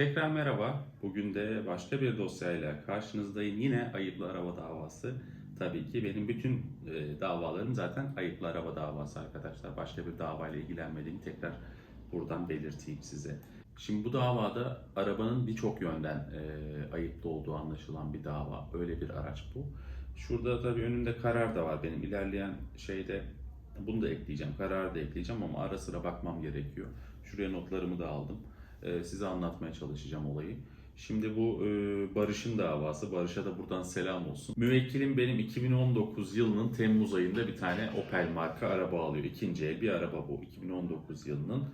Tekrar merhaba. Bugün de başka bir dosyayla karşınızdayım. Yine ayıplı araba davası. Tabii ki benim bütün e, davalarım zaten ayıplı araba davası arkadaşlar. Başka bir davayla ilgilenmediğimi tekrar buradan belirteyim size. Şimdi bu davada arabanın birçok yönden e, ayıplı olduğu anlaşılan bir dava. Öyle bir araç bu. Şurada tabii önümde karar da var benim. İlerleyen şeyde bunu da ekleyeceğim. Kararı da ekleyeceğim ama ara sıra bakmam gerekiyor. Şuraya notlarımı da aldım. Ee, size anlatmaya çalışacağım olayı. Şimdi bu e, Barış'ın davası. Barış'a da buradan selam olsun. Müvekkilim benim 2019 yılının Temmuz ayında bir tane Opel marka araba alıyor. İkinci el bir araba bu. 2019 yılının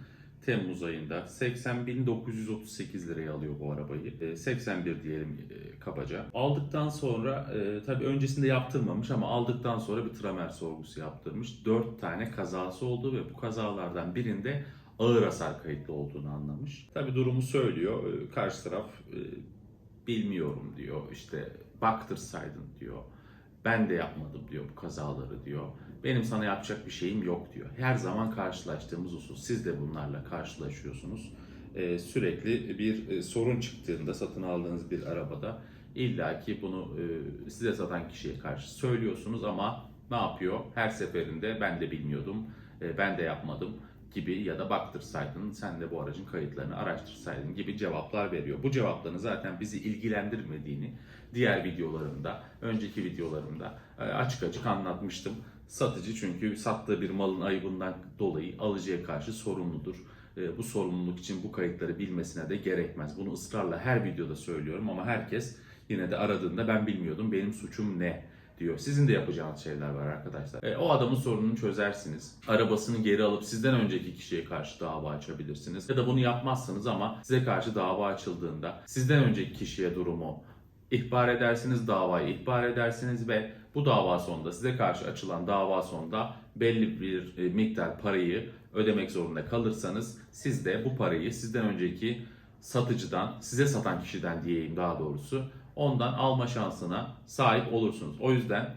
Temmuz ayında 80.938 liraya alıyor bu arabayı. E, 81 diyelim e, kabaca. Aldıktan sonra e, tabii öncesinde yaptırmamış ama aldıktan sonra bir tramer sorgusu yaptırmış. 4 tane kazası oldu ve bu kazalardan birinde ağır hasar kayıtlı olduğunu anlamış. Tabi durumu söylüyor. Ee, Karşı taraf e, bilmiyorum diyor. İşte baktırsaydın diyor. Ben de yapmadım diyor bu kazaları diyor. Benim sana yapacak bir şeyim yok diyor. Her zaman karşılaştığımız husus. Siz de bunlarla karşılaşıyorsunuz. Ee, sürekli bir e, sorun çıktığında satın aldığınız bir arabada illaki bunu e, size satan kişiye karşı söylüyorsunuz ama ne yapıyor? Her seferinde ben de bilmiyordum, ben de yapmadım gibi ya da baktırsaydın, sen de bu aracın kayıtlarını araştırsaydın gibi cevaplar veriyor. Bu cevapların zaten bizi ilgilendirmediğini diğer videolarımda, önceki videolarımda e, açık açık anlatmıştım. Satıcı çünkü sattığı bir malın ayıbından dolayı alıcıya karşı sorumludur. E, Bu sorumluluk için bu kayıtları bilmesine de gerekmez. Bunu ısrarla her videoda söylüyorum ama herkes yine de aradığında ben bilmiyordum, benim suçum ne? Diyor. Sizin de yapacağınız şeyler var arkadaşlar. E, o adamın sorununu çözersiniz. Arabasını geri alıp sizden önceki kişiye karşı dava açabilirsiniz. Ya da bunu yapmazsınız ama size karşı dava açıldığında sizden önceki kişiye durumu ihbar edersiniz, davayı ihbar edersiniz ve bu dava sonunda size karşı açılan dava sonunda belli bir e, miktar parayı ödemek zorunda kalırsanız siz de bu parayı sizden önceki satıcıdan, size satan kişiden diyeyim daha doğrusu ondan alma şansına sahip olursunuz. O yüzden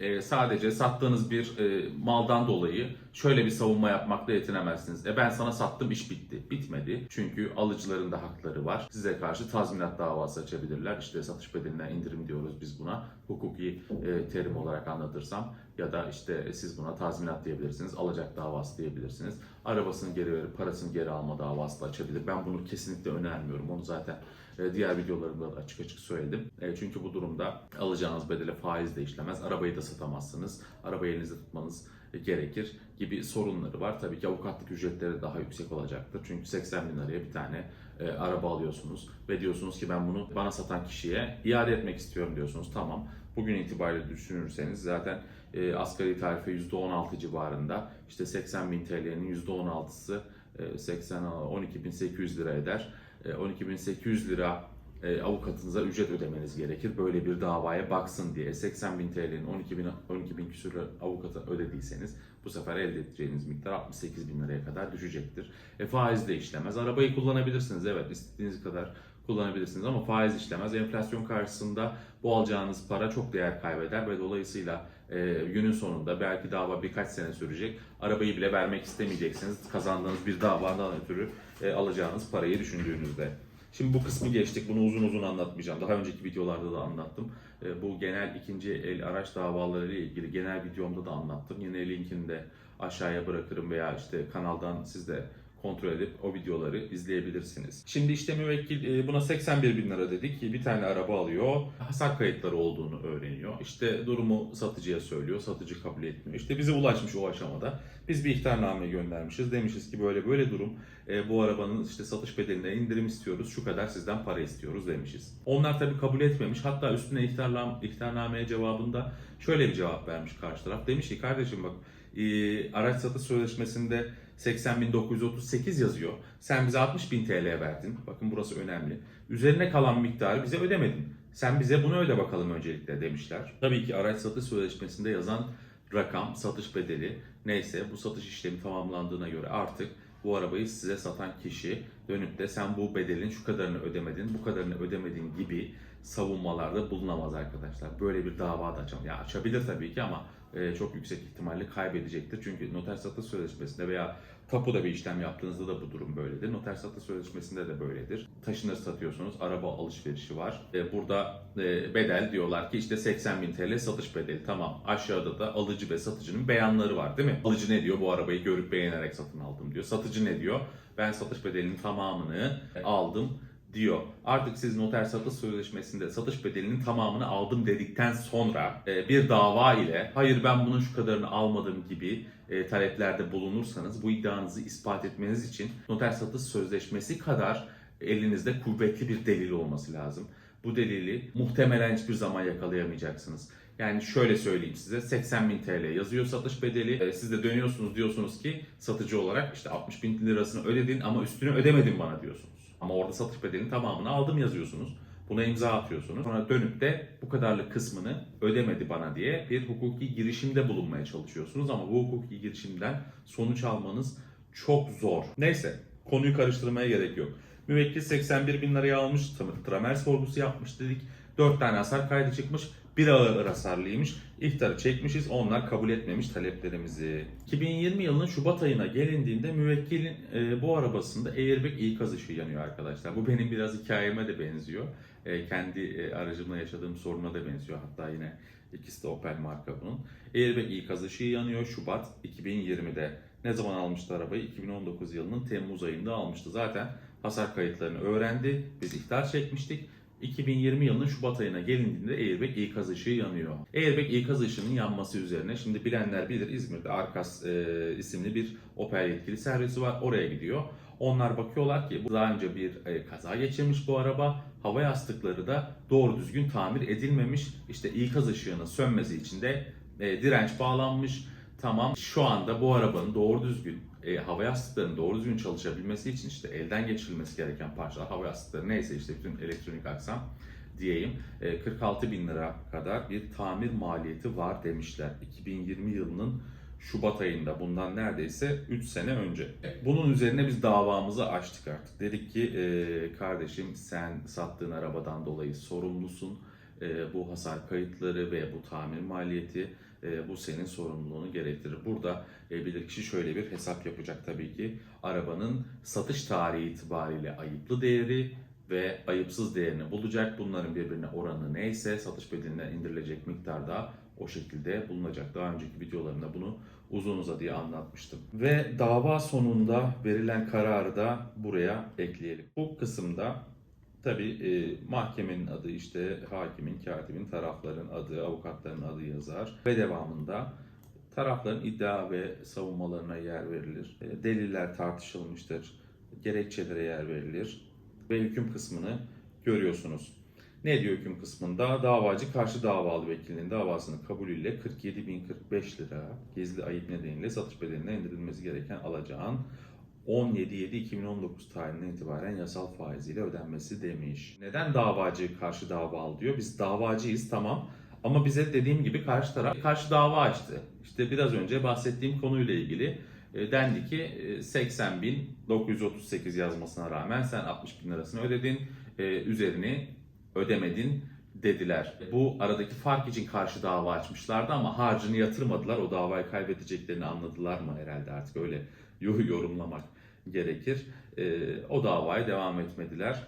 e, sadece sattığınız bir e, maldan dolayı şöyle bir savunma yapmakla yetinemezsiniz. E ben sana sattım iş bitti. Bitmedi. Çünkü alıcıların da hakları var. Size karşı tazminat davası açabilirler. İşte satış bedeline indirim diyoruz biz buna. Hukuki e, terim olarak anlatırsam ya da işte siz buna tazminat diyebilirsiniz. Alacak davası diyebilirsiniz. Arabasını geri verip parasını geri alma davası da açabilir. Ben bunu kesinlikle önermiyorum. Onu zaten e, diğer videolarımda da açık açık söyledim. E, Çünkü bu durumda alacağınız bedele faiz de işlemez. Arabayı da satamazsınız. Arabayı elinizde tutmanız e, gerekir gibi sorunları var. Tabii ki avukatlık ücretleri daha yüksek olacaktır. Çünkü 80 bin liraya bir tane e, araba alıyorsunuz ve diyorsunuz ki ben bunu bana satan kişiye iade etmek istiyorum diyorsunuz. Tamam. Bugün itibariyle düşünürseniz zaten e, asgari tarife %16 civarında işte 80 bin TL'nin %16'sı e, 80 12.800 lira eder. E, 12.800 lira e, avukatınıza ücret ödemeniz gerekir. Böyle bir davaya baksın diye. 80 bin TL'nin 12 bin, 12 bin küsur avukata ödediyseniz bu sefer elde edeceğiniz miktar 68 bin liraya kadar düşecektir. E, faiz de işlemez. Arabayı kullanabilirsiniz. Evet istediğiniz kadar kullanabilirsiniz ama faiz işlemez. Enflasyon karşısında bu alacağınız para çok değer kaybeder ve dolayısıyla e, günün sonunda belki dava birkaç sene sürecek. Arabayı bile vermek istemeyeceksiniz. Kazandığınız bir davadan ötürü e, alacağınız parayı düşündüğünüzde. Şimdi bu kısmı geçtik. Bunu uzun uzun anlatmayacağım. Daha önceki videolarda da anlattım. E, Bu genel ikinci el araç davaları ile ilgili genel videomda da anlattım. Yine linkini de aşağıya bırakırım veya işte kanaldan siz de kontrol edip o videoları izleyebilirsiniz. Şimdi işte müvekkil e, buna 81 bin lira dedik. Bir tane araba alıyor. Hasar kayıtları olduğunu öğreniyor. İşte durumu satıcıya söylüyor. Satıcı kabul etmiyor. İşte bize ulaşmış o aşamada. Biz bir ihtarname göndermişiz. Demişiz ki böyle böyle durum. E, bu arabanın işte satış bedeline indirim istiyoruz. Şu kadar sizden para istiyoruz demişiz. Onlar tabii kabul etmemiş. Hatta üstüne ihtarlam, ihtarnameye cevabında şöyle bir cevap vermiş karşı taraf. Demiş ki kardeşim bak e, araç satış sözleşmesinde 80.938 yazıyor. Sen bize 60.000 TL verdin. Bakın burası önemli. Üzerine kalan miktarı bize ödemedin. Sen bize bunu öde bakalım öncelikle demişler. Tabii ki araç satış sözleşmesinde yazan rakam, satış bedeli neyse bu satış işlemi tamamlandığına göre artık bu arabayı size satan kişi dönüp de sen bu bedelin şu kadarını ödemedin, bu kadarını ödemedin gibi savunmalarda bulunamaz arkadaşlar. Böyle bir dava da açamaz. Ya açabilir tabii ki ama e, çok yüksek ihtimalle kaybedecektir. Çünkü noter satış sözleşmesinde veya Tapuda bir işlem yaptığınızda da bu durum böyledir. Noter satış sözleşmesinde de böyledir. Taşınır satıyorsunuz, araba alışverişi var. E, burada e, bedel diyorlar ki işte 80 bin TL satış bedeli. Tamam aşağıda da alıcı ve satıcının beyanları var değil mi? Alıcı ne diyor? Bu arabayı görüp beğenerek satın aldım diyor. Satıcı ne diyor? Ben satış bedelinin tamamını aldım diyor. Artık siz noter satış sözleşmesinde satış bedelinin tamamını aldım dedikten sonra e, bir dava ile hayır ben bunun şu kadarını almadım gibi e, taleplerde bulunursanız bu iddianızı ispat etmeniz için noter satış sözleşmesi kadar elinizde kuvvetli bir delil olması lazım. Bu delili muhtemelen hiçbir zaman yakalayamayacaksınız. Yani şöyle söyleyeyim size 80 bin TL yazıyor satış bedeli. E, Siz de dönüyorsunuz diyorsunuz ki satıcı olarak işte 60 bin lirasını ödedin ama üstünü ödemedin bana diyorsunuz. Ama orada satış bedelinin tamamını aldım yazıyorsunuz. Buna imza atıyorsunuz. Sonra dönüp de bu kadarlık kısmını ödemedi bana diye bir hukuki girişimde bulunmaya çalışıyorsunuz. Ama bu hukuki girişimden sonuç almanız çok zor. Neyse konuyu karıştırmaya gerek yok. Müvekkil 81 bin liraya almış, tra- tramer sorgusu yapmış dedik. 4 tane hasar kaydı çıkmış. Bir ağır hasarlıymış. İhtarı çekmişiz. Onlar kabul etmemiş taleplerimizi. 2020 yılının Şubat ayına gelindiğinde müvekkilin e, bu arabasında airbag ikaz ışığı yanıyor arkadaşlar. Bu benim biraz hikayeme de benziyor. E, kendi e, aracımla yaşadığım soruna da benziyor. Hatta yine ikisi de Opel marka bunun. Airbag ikaz ışığı yanıyor Şubat 2020'de. Ne zaman almıştı arabayı? 2019 yılının Temmuz ayında almıştı. Zaten hasar kayıtlarını öğrendi. Biz ihtar çekmiştik. 2020 yılının Şubat ayına gelindiğinde airbag ikaz ışığı yanıyor. Airbag ikaz ışığının yanması üzerine şimdi bilenler bilir İzmir'de Arkas e, isimli bir Opel yetkili servisi var. Oraya gidiyor. Onlar bakıyorlar ki bu daha önce bir e, kaza geçirmiş bu araba. Hava yastıkları da doğru düzgün tamir edilmemiş. İşte ikaz ışığının sönmesi için de e, direnç bağlanmış. Tamam şu anda bu arabanın doğru düzgün e, hava yastıklarının doğru düzgün çalışabilmesi için işte elden geçirilmesi gereken parçalar hava yastıkları neyse işte bütün elektronik aksam diyeyim e, 46 bin lira kadar bir tamir maliyeti var demişler 2020 yılının Şubat ayında bundan neredeyse 3 sene önce. Bunun üzerine biz davamızı açtık artık. Dedik ki e, kardeşim sen sattığın arabadan dolayı sorumlusun. E, bu hasar kayıtları ve bu tamir maliyeti e, bu senin sorumluluğunu gerektirir. Burada e, bilirkişi şöyle bir hesap yapacak tabii ki. Arabanın satış tarihi itibariyle ayıplı değeri ve ayıpsız değerini bulacak. Bunların birbirine oranı neyse satış bedeline indirilecek miktar da o şekilde bulunacak. Daha önceki videolarımda bunu uzun uzadıya anlatmıştım. Ve dava sonunda verilen kararı da buraya ekleyelim. Bu kısımda tabii e, mahkemenin adı işte hakimin, katibin, tarafların adı, avukatların adı yazar ve devamında tarafların iddia ve savunmalarına yer verilir. E, deliller tartışılmıştır. Gerekçelere yer verilir ve hüküm kısmını görüyorsunuz. Ne diyor hüküm kısmında? Davacı karşı davalı vekilinin davasının kabulüyle 47.045 lira gizli ayıp nedeniyle satış bedeline indirilmesi gereken alacağın 17.7.2019 tarihinden itibaren yasal faiziyle ödenmesi demiş. Neden davacı karşı davalı diyor? Biz davacıyız tamam ama bize dediğim gibi karşı taraf karşı dava açtı. İşte biraz önce bahsettiğim konuyla ilgili e, dendi ki e, 80.938 yazmasına rağmen sen 60 bin lirasını ödedin, e, üzerini ödemedin dediler. Bu aradaki fark için karşı dava açmışlardı ama harcını yatırmadılar. O davayı kaybedeceklerini anladılar mı herhalde artık öyle yorumlamak gerekir. E, o davaya devam etmediler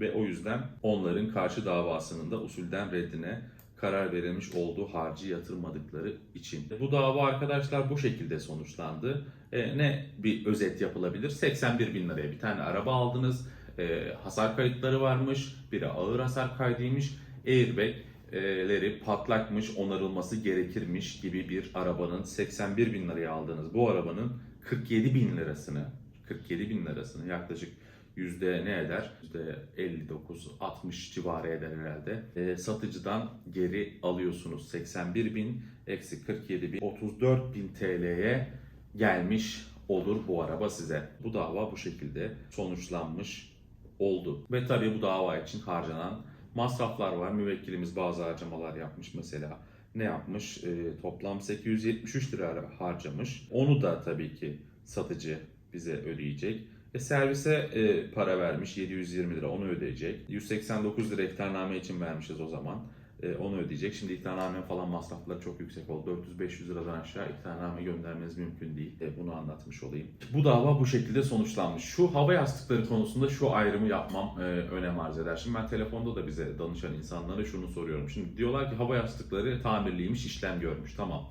ve o yüzden onların karşı davasının da usulden reddine karar verilmiş olduğu harcı yatırmadıkları için. Bu dava arkadaşlar bu şekilde sonuçlandı. E, ne bir özet yapılabilir? 81 bin liraya bir tane araba aldınız. E, hasar kayıtları varmış. Biri ağır hasar kaydıymış. Airbag'leri patlakmış, onarılması gerekirmiş gibi bir arabanın 81 bin liraya aldığınız bu arabanın 47 bin lirasını 47 bin lirasını yaklaşık yüzde ne eder? Yüzde 59-60 civarı eder herhalde. E, satıcıdan geri alıyorsunuz. 81 bin eksi 47 bin 34 bin TL'ye gelmiş olur bu araba size. Bu dava bu şekilde sonuçlanmış oldu. Ve tabii bu dava için harcanan masraflar var. Müvekkilimiz bazı harcamalar yapmış mesela. Ne yapmış? E, toplam 873 lira harcamış. Onu da tabii ki satıcı bize ödeyecek. E, servise e, para vermiş 720 lira onu ödeyecek. 189 lira ihtarname için vermişiz o zaman. E, onu ödeyecek. Şimdi ihtarname falan masrafları çok yüksek oldu. 400-500 liradan aşağı ihtarname göndermeniz mümkün değil. E, bunu anlatmış olayım. Bu dava bu şekilde sonuçlanmış. Şu hava yastıkları konusunda şu ayrımı yapmam e, önem arz eder. Şimdi ben telefonda da bize danışan insanlara şunu soruyorum. Şimdi diyorlar ki hava yastıkları tamirliymiş, işlem görmüş. Tamam.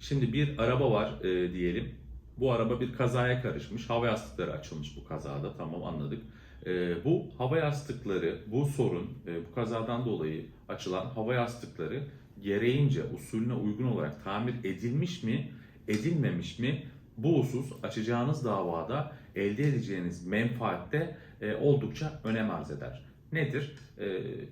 Şimdi bir araba var e, diyelim. Bu araba bir kazaya karışmış. Hava yastıkları açılmış bu kazada. Tamam anladık. E, bu hava yastıkları, bu sorun, e, bu kazadan dolayı açılan hava yastıkları gereğince usulüne uygun olarak tamir edilmiş mi, edilmemiş mi? Bu husus açacağınız davada elde edeceğiniz menfaatte e, oldukça önem arz eder. Nedir? E,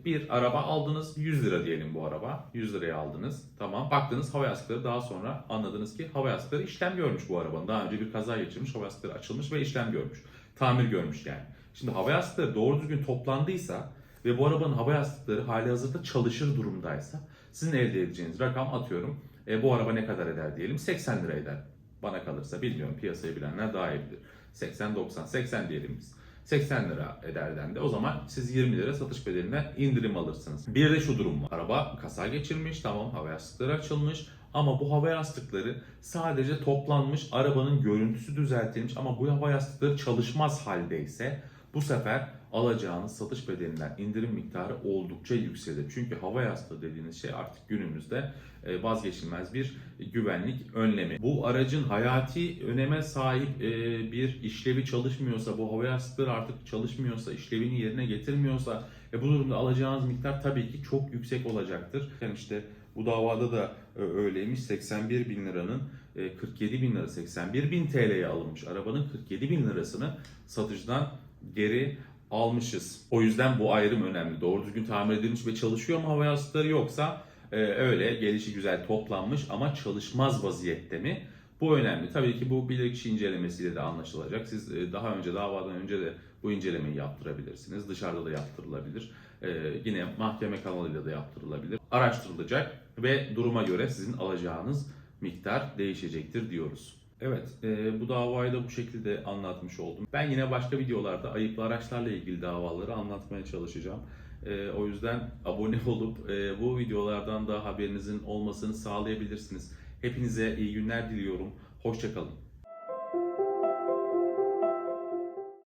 bir araba aldınız 100 lira diyelim bu araba. 100 liraya aldınız. Tamam. Baktınız hava yastıkları daha sonra anladınız ki hava yastıkları işlem görmüş bu arabanın. Daha önce bir kaza geçirmiş, hava yastıkları açılmış ve işlem görmüş. Tamir görmüş yani. Şimdi hava yastıkları doğru düzgün toplandıysa ve bu arabanın hava yastıkları hali hazırda çalışır durumdaysa sizin elde edeceğiniz rakam atıyorum. E, bu araba ne kadar eder diyelim? 80 lira eder. Bana kalırsa bilmiyorum piyasayı bilenler daha iyi bilir. 80-90, 80 diyelim biz. 80 lira eder dendi. O zaman siz 20 lira satış bedelinden indirim alırsınız. Bir de şu durum var. Araba kasa geçirmiş, tamam hava yastıkları açılmış. Ama bu hava yastıkları sadece toplanmış, arabanın görüntüsü düzeltilmiş ama bu hava yastıkları çalışmaz haldeyse bu sefer alacağınız satış bedelinden indirim miktarı oldukça yükselir. Çünkü hava yastığı dediğiniz şey artık günümüzde e, vazgeçilmez bir güvenlik önlemi. Bu aracın hayati öneme sahip e, bir işlevi çalışmıyorsa, bu hava yastıkları artık çalışmıyorsa, işlevini yerine getirmiyorsa e, bu durumda alacağınız miktar tabii ki çok yüksek olacaktır. Yani işte bu davada da e, öyleymiş. 81 bin liranın e, 47 bin lira 81 bin TL'ye alınmış arabanın 47 bin lirasını satıcıdan geri almışız. O yüzden bu ayrım önemli. Doğru düzgün tamir edilmiş ve çalışıyor mu hava yastıkları yoksa e, öyle gelişi güzel toplanmış ama çalışmaz vaziyette mi? Bu önemli. Tabii ki bu bilirkişi incelemesiyle de anlaşılacak. Siz e, daha önce davadan önce de bu incelemeyi yaptırabilirsiniz. Dışarıda da yaptırılabilir. E, yine mahkeme kanalıyla da yaptırılabilir. Araştırılacak ve duruma göre sizin alacağınız miktar değişecektir diyoruz. Evet, e, bu davayı da bu şekilde anlatmış oldum. Ben yine başka videolarda ayıplı araçlarla ilgili davaları anlatmaya çalışacağım. E, o yüzden abone olup e, bu videolardan da haberinizin olmasını sağlayabilirsiniz. Hepinize iyi günler diliyorum. Hoşçakalın.